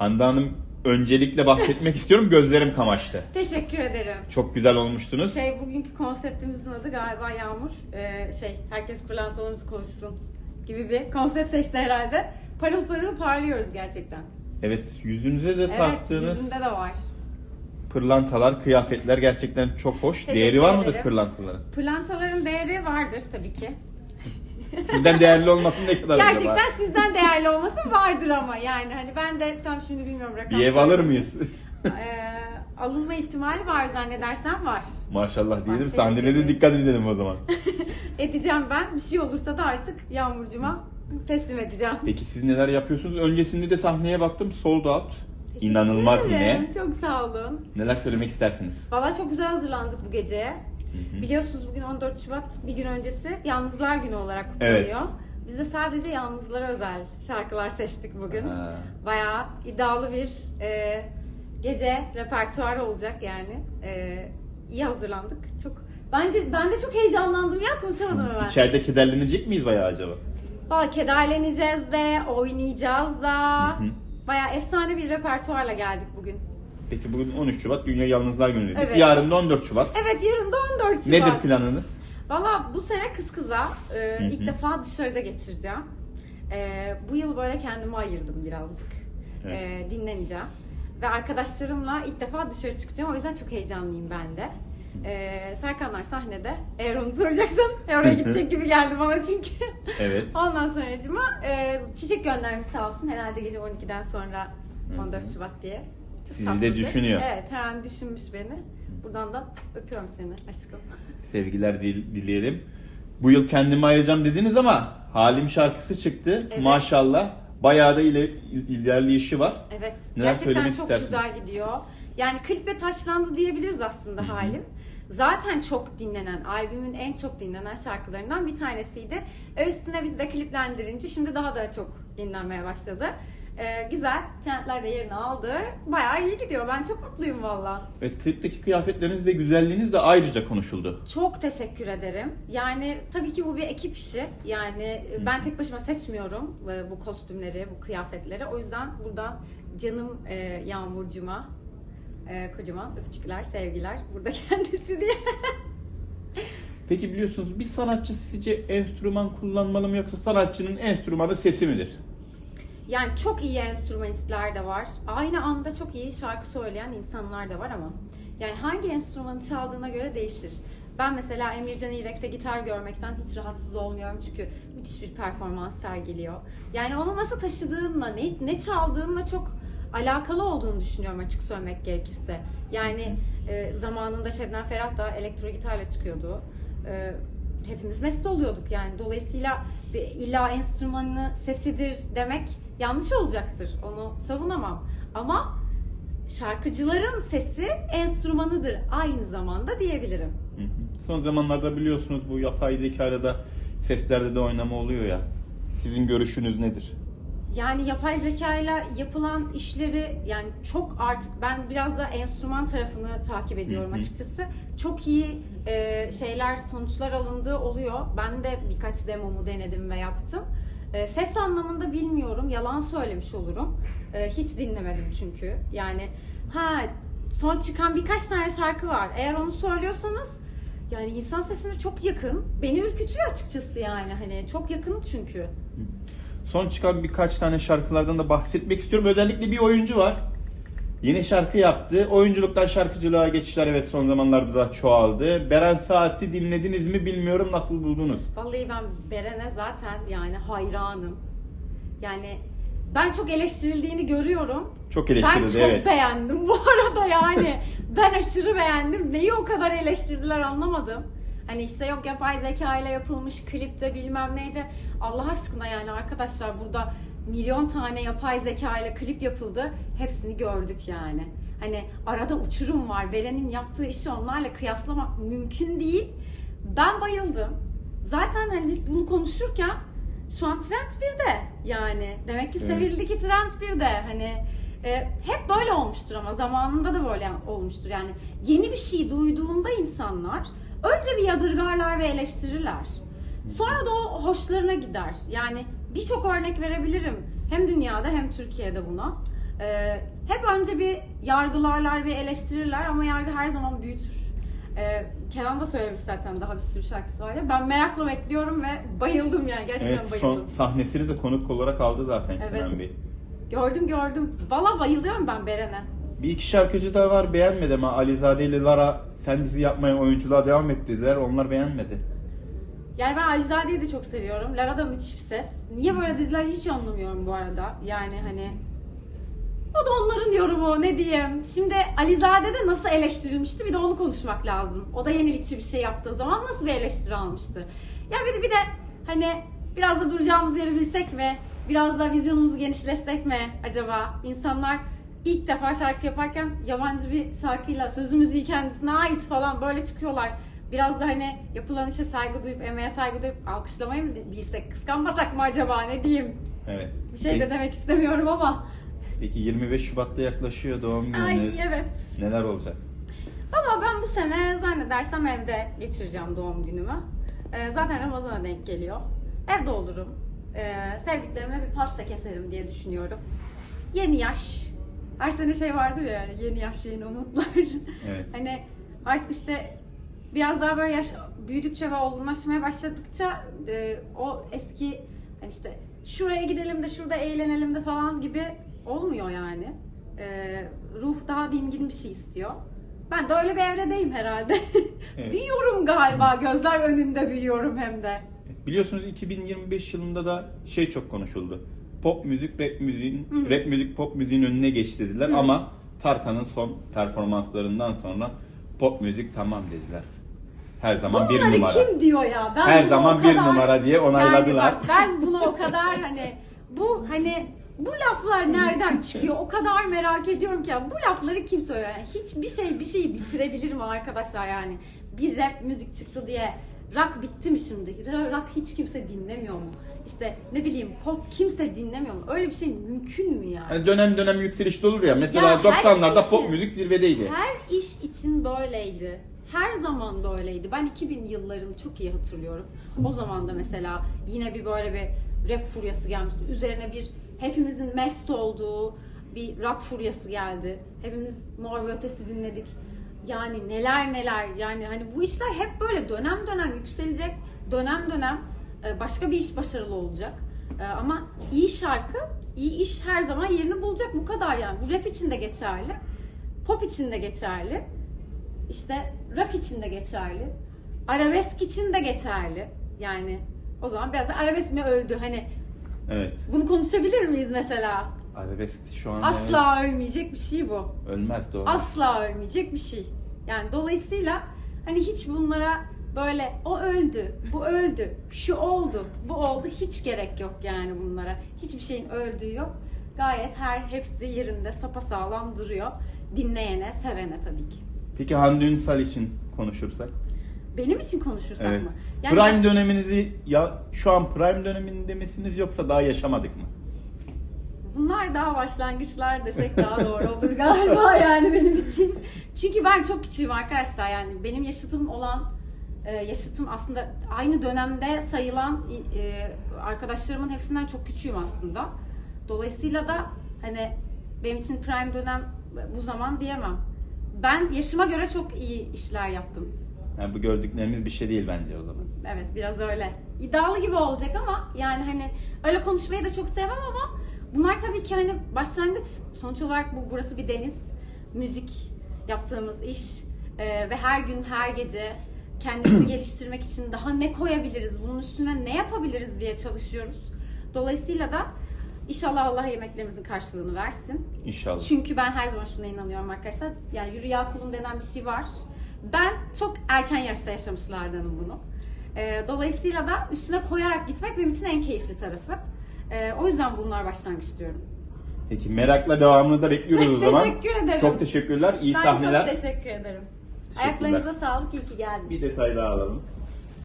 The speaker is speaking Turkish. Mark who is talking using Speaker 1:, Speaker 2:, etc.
Speaker 1: Hande Hanım öncelikle bahsetmek istiyorum. Gözlerim kamaştı.
Speaker 2: Teşekkür ederim.
Speaker 1: Çok güzel olmuştunuz.
Speaker 2: Şey bugünkü konseptimizin adı galiba Yağmur. Ee, şey herkes pırlantalarımız konuşsun gibi bir konsept seçti herhalde. Parıl parıl parlıyoruz gerçekten.
Speaker 1: Evet yüzünüze de
Speaker 2: Evet
Speaker 1: taktığınız
Speaker 2: yüzümde de var.
Speaker 1: pırlantalar, kıyafetler gerçekten çok hoş.
Speaker 2: Teşekkür
Speaker 1: Değeri var mıdır
Speaker 2: ederim.
Speaker 1: pırlantaların?
Speaker 2: Pırlantaların değeri vardır tabii ki.
Speaker 1: Sizden değerli olmasın ne kadar acaba?
Speaker 2: Gerçekten sizden değerli olması vardır ama yani hani ben de tam şimdi bilmiyorum rakam.
Speaker 1: Bir ev alır mıyız?
Speaker 2: Ee, alınma ihtimali var zannedersem var.
Speaker 1: Maşallah diyelim.
Speaker 2: teşekkür
Speaker 1: Sahnede de
Speaker 2: ederim.
Speaker 1: dikkat edelim o zaman.
Speaker 2: Edeceğim ben. Bir şey olursa da artık Yağmurcuma teslim edeceğim.
Speaker 1: Peki siz neler yapıyorsunuz? Öncesinde de sahneye baktım. Sold out.
Speaker 2: Teşekkür
Speaker 1: İnanılmaz
Speaker 2: ederim.
Speaker 1: yine.
Speaker 2: Çok sağ olun.
Speaker 1: Neler söylemek istersiniz?
Speaker 2: Valla çok güzel hazırlandık bu geceye.
Speaker 1: Hı.
Speaker 2: Biliyorsunuz bugün 14 Şubat bir gün öncesi Yalnızlar Günü olarak kutlanıyor.
Speaker 1: Evet.
Speaker 2: Biz de sadece yalnızlara özel şarkılar seçtik bugün.
Speaker 1: Ha.
Speaker 2: Bayağı iddialı bir e, gece repertuarı olacak yani. E, iyi hazırlandık. Çok Bence ben de çok heyecanlandım ya konuşamadım hemen.
Speaker 1: İçeride kederlenecek miyiz bayağı acaba?
Speaker 2: Valla kederleneceğiz de, oynayacağız da.
Speaker 1: Hı hı.
Speaker 2: Bayağı efsane bir repertuarla geldik bugün.
Speaker 1: Peki bugün 13 Şubat Dünya Yalnızlar Günü dedik.
Speaker 2: Evet.
Speaker 1: Yarın da 14 Şubat.
Speaker 2: Evet yarın da 14 Şubat.
Speaker 1: Nedir planınız?
Speaker 2: Valla bu sene kız kıza e,
Speaker 1: Hı hı.
Speaker 2: ilk defa dışarıda geçireceğim. E, bu yıl böyle kendime ayırdım birazcık.
Speaker 1: Evet.
Speaker 2: E, dinleneceğim. Ve arkadaşlarımla ilk defa dışarı çıkacağım. O yüzden çok heyecanlıyım ben de. E, Serkanlar sahnede. Eğer onu soracaksan e, oraya gidecek gibi geldi bana çünkü.
Speaker 1: Evet.
Speaker 2: Ondan sonra e, çiçek göndermiş sağ olsun. Herhalde gece 12'den sonra
Speaker 1: Hı hı.
Speaker 2: 14 Şubat diye. Çok
Speaker 1: Sizi de düşünüyor.
Speaker 2: Evet hemen düşünmüş beni. Buradan da öpüyorum seni aşkım.
Speaker 1: Sevgiler dil- dileyelim. Bu yıl kendimi ayıracağım dediniz ama Halim şarkısı çıktı.
Speaker 2: Evet.
Speaker 1: Maşallah. Bayağı da ile, ilerleyişi var.
Speaker 2: Evet.
Speaker 1: Neler
Speaker 2: gerçekten
Speaker 1: söylemek
Speaker 2: çok
Speaker 1: istersiniz?
Speaker 2: güzel gidiyor. Yani kliple taçlandı diyebiliriz aslında halim. Zaten çok dinlenen, albümün en çok dinlenen şarkılarından bir tanesiydi. E üstüne biz de kliplendirince şimdi daha da çok dinlenmeye başladı. Ee, güzel, trendler de yerini aldı. Bayağı iyi gidiyor. Ben çok mutluyum valla.
Speaker 1: Evet klipteki kıyafetleriniz ve güzelliğiniz de ayrıca konuşuldu.
Speaker 2: Çok teşekkür ederim. Yani tabii ki bu bir ekip işi. Yani e, ben tek başıma seçmiyorum e, bu kostümleri, bu kıyafetleri. O yüzden buradan canım e, Yağmurcuma e, kocaman öpücükler, sevgiler. Burada kendisi diye.
Speaker 1: Peki biliyorsunuz bir sanatçı sizce enstrüman kullanmalı mı yoksa sanatçının enstrümanı sesi midir?
Speaker 2: Yani çok iyi enstrümanistler de var. Aynı anda çok iyi şarkı söyleyen insanlar da var ama yani hangi enstrümanı çaldığına göre değişir. Ben mesela Emircan İrek'te gitar görmekten hiç rahatsız olmuyorum çünkü müthiş bir performans sergiliyor. Yani onu nasıl taşıdığınla, ne, ne çaldığınla çok alakalı olduğunu düşünüyorum açık söylemek gerekirse. Yani e, zamanında Şebnem Ferah da elektro gitarla çıkıyordu. E, hepimiz mest oluyorduk yani. Dolayısıyla illa enstrümanı sesidir demek yanlış olacaktır. Onu savunamam. Ama şarkıcıların sesi enstrümanıdır aynı zamanda diyebilirim.
Speaker 1: Son zamanlarda biliyorsunuz bu yapay zekayla da seslerde de oynama oluyor ya. Sizin görüşünüz nedir?
Speaker 2: Yani yapay zekayla yapılan işleri yani çok artık ben biraz da enstrüman tarafını takip ediyorum açıkçası. Çok iyi e, şeyler, sonuçlar alındığı oluyor. Ben de birkaç demomu denedim ve yaptım. E, ses anlamında bilmiyorum, yalan söylemiş olurum. E, hiç dinlemedim çünkü. Yani ha son çıkan birkaç tane şarkı var. Eğer onu söylüyorsanız yani insan sesine çok yakın. Beni ürkütüyor açıkçası yani hani çok yakın çünkü.
Speaker 1: Son çıkan birkaç tane şarkılardan da bahsetmek istiyorum. Özellikle bir oyuncu var. Yeni şarkı yaptı. Oyunculuktan şarkıcılığa geçişler evet son zamanlarda da çoğaldı. Beren Saat'i dinlediniz mi bilmiyorum nasıl buldunuz?
Speaker 2: Vallahi ben Beren'e zaten yani hayranım. Yani ben çok eleştirildiğini görüyorum.
Speaker 1: Çok
Speaker 2: Ben
Speaker 1: eleştirildi
Speaker 2: çok
Speaker 1: evet.
Speaker 2: beğendim bu arada yani. ben aşırı beğendim. Neyi o kadar eleştirdiler anlamadım. Hani işte yok yapay zeka ile yapılmış klipte bilmem neydi. Allah aşkına yani arkadaşlar burada milyon tane yapay zeka ile klip yapıldı. Hepsini gördük yani. Hani arada uçurum var. Beren'in yaptığı işi onlarla kıyaslamak mümkün değil. Ben bayıldım. Zaten hani biz bunu konuşurken şu an trend 1'de yani. Demek ki sevildi ki trend 1'de. Hani e, hep böyle olmuştur ama zamanında da böyle olmuştur. Yani yeni bir şey duyduğunda insanlar önce bir yadırgarlar ve eleştirirler. Sonra da o hoşlarına gider. Yani birçok örnek verebilirim. Hem dünyada hem Türkiye'de buna. Ee, hep önce bir yargılarlar ve eleştirirler ama yargı her zaman büyütür. Ee, Kenan da söylemiş zaten daha bir sürü şarkısı var ya. Ben merakla bekliyorum ve bayıldım yani gerçekten
Speaker 1: Evet
Speaker 2: bayıldım.
Speaker 1: son sahnesini de konuk olarak aldı zaten
Speaker 2: Evet.
Speaker 1: Kenan Bey.
Speaker 2: Gördüm gördüm. Valla bayılıyorum ben Beren'e.
Speaker 1: Bir iki şarkıcı da var beğenmedi ama Alizade ile Lara sen dizi yapmaya oyunculuğa devam et dediler. Onlar beğenmedi.
Speaker 2: Yani ben Alizade'yi de çok seviyorum. Lara da müthiş bir ses. Niye böyle dediler hiç anlamıyorum bu arada. Yani hani o da onların yorumu ne diyeyim. Şimdi Alizade de nasıl eleştirilmişti bir de onu konuşmak lazım. O da yenilikçi bir şey yaptığı zaman nasıl bir eleştiri almıştı. Ya bir de bir de hani biraz da duracağımız yeri bilsek mi? Biraz da vizyonumuzu genişletsek mi acaba? İnsanlar ilk defa şarkı yaparken yabancı bir şarkıyla sözü müziği kendisine ait falan böyle çıkıyorlar. Biraz da hani yapılan işe saygı duyup, emeğe saygı duyup alkışlamayı mı bilsek, kıskanmasak mı acaba ne diyeyim?
Speaker 1: Evet.
Speaker 2: Bir şey de demek istemiyorum ama.
Speaker 1: Peki 25 Şubat'ta yaklaşıyor doğum gününüz.
Speaker 2: Ay evet.
Speaker 1: Neler olacak?
Speaker 2: Valla ben bu sene zannedersem evde geçireceğim doğum günümü. Ee, zaten Ramazan'a denk geliyor. Evde olurum. Ee, sevdiklerime bir pasta keserim diye düşünüyorum. Yeni yaş. Her sene şey vardır ya yani yeni yaş yeni umutlar.
Speaker 1: Evet.
Speaker 2: hani artık işte biraz daha böyle yaş büyüdükçe ve olgunlaşmaya başladıkça e, o eski hani işte şuraya gidelim de şurada eğlenelim de falan gibi olmuyor yani. E, ruh daha dingin bir şey istiyor. Ben de öyle bir evredeyim herhalde.
Speaker 1: Evet.
Speaker 2: büyüyorum galiba. Gözler önünde büyüyorum hem de.
Speaker 1: Biliyorsunuz 2025 yılında da şey çok konuşuldu. Pop müzik rap müziğin
Speaker 2: Hı.
Speaker 1: rap müzik pop müziğin önüne geçti dediler
Speaker 2: Hı.
Speaker 1: ama Tarkan'ın son performanslarından sonra pop müzik tamam dediler. Her zaman bir
Speaker 2: Bunları
Speaker 1: numara.
Speaker 2: kim diyor ya? Ben
Speaker 1: Her zaman
Speaker 2: o
Speaker 1: bir
Speaker 2: kadar-
Speaker 1: numara diye onayladılar.
Speaker 2: Yani bak ben bunu o kadar hani bu hani bu laflar nereden çıkıyor? O kadar merak ediyorum ki ya bu lafları kim söylüyor? Yani hiçbir şey bir şeyi bitirebilir mi arkadaşlar yani? Bir rap müzik çıktı diye rock bitti mi şimdi? Rock hiç kimse dinlemiyor mu? İşte ne bileyim pop kimse dinlemiyor mu? Öyle bir şey mümkün mü yani?
Speaker 1: Hani dönem dönem yükselişte olur ya. Mesela
Speaker 2: Ya her
Speaker 1: 90'larda
Speaker 2: şey
Speaker 1: pop müzik zirvedeydi.
Speaker 2: Her iş için böyleydi. Her zaman böyleydi. Ben 2000 yıllarını çok iyi hatırlıyorum. O zaman da mesela yine bir böyle bir rap furyası gelmişti. Üzerine bir hepimizin mest olduğu bir rock furyası geldi. Hepimiz Mor ve Ötesi dinledik. Yani neler neler yani hani bu işler hep böyle dönem dönem yükselecek. Dönem dönem e, başka bir iş başarılı olacak. E, Ama iyi şarkı, iyi iş her zaman yerini bulacak. Bu kadar yani. Bu rap için de geçerli. Pop için de geçerli. İşte rock için de geçerli. Arabesk için de geçerli. Yani o zaman biraz da arabesk mi öldü? Hani
Speaker 1: Evet.
Speaker 2: bunu konuşabilir miyiz mesela?
Speaker 1: Arabesk şu an
Speaker 2: Asla ölmeyecek bir şey bu.
Speaker 1: evet, ölmez doğru.
Speaker 2: Asla ölmeyecek bir şey. Yani dolayısıyla hani hiç bunlara böyle o öldü, bu öldü, şu oldu, bu oldu hiç gerek yok yani bunlara. Hiçbir şeyin öldüğü yok. Gayet her hepsi yerinde sapasağlam duruyor. Dinleyene, sevene tabii ki.
Speaker 1: Peki Hande Ünsal için konuşursak?
Speaker 2: Benim için konuşursak
Speaker 1: Evet.
Speaker 2: mı?
Speaker 1: prime döneminizi ya şu an prime döneminde misiniz yoksa daha yaşamadık mı?
Speaker 2: Bunlar daha başlangıçlar desek daha doğru olur galiba yani benim için. Çünkü ben çok küçüğüm arkadaşlar yani benim yaşıtım olan e, yaşıtım aslında aynı dönemde sayılan e, arkadaşlarımın hepsinden çok küçüğüm aslında. Dolayısıyla da hani benim için prime dönem bu zaman diyemem. Ben yaşıma göre çok iyi işler yaptım.
Speaker 1: Yani bu gördüklerimiz bir şey değil bence o zaman.
Speaker 2: Evet biraz öyle. İddialı gibi olacak ama yani hani öyle konuşmayı da çok sevmem ama bunlar tabii ki hani başlangıç. Sonuç olarak bu burası bir deniz. Müzik yaptığımız iş Ee, ve her gün her gece kendimizi geliştirmek için daha ne koyabiliriz, bunun üstüne ne yapabiliriz diye çalışıyoruz. Dolayısıyla da inşallah Allah yemeklerimizin karşılığını versin.
Speaker 1: İnşallah.
Speaker 2: Çünkü ben her zaman şuna inanıyorum arkadaşlar. Yani yürü ya kulum denen bir şey var. Ben çok erken yaşta yaşamışlardanım bunu. Ee, dolayısıyla da üstüne koyarak gitmek benim için en keyifli tarafı. Ee, o yüzden bunlar başlangıç diyorum.
Speaker 1: Peki merakla devamını da bekliyoruz o zaman.
Speaker 2: Teşekkür ederim.
Speaker 1: Çok teşekkürler. İyi
Speaker 2: ben
Speaker 1: sahneler.
Speaker 2: çok teşekkür ederim.
Speaker 1: Teşekkürler.
Speaker 2: Ayaklarınıza sağlık, iyi ki geldiniz.
Speaker 1: Bir detay daha alalım.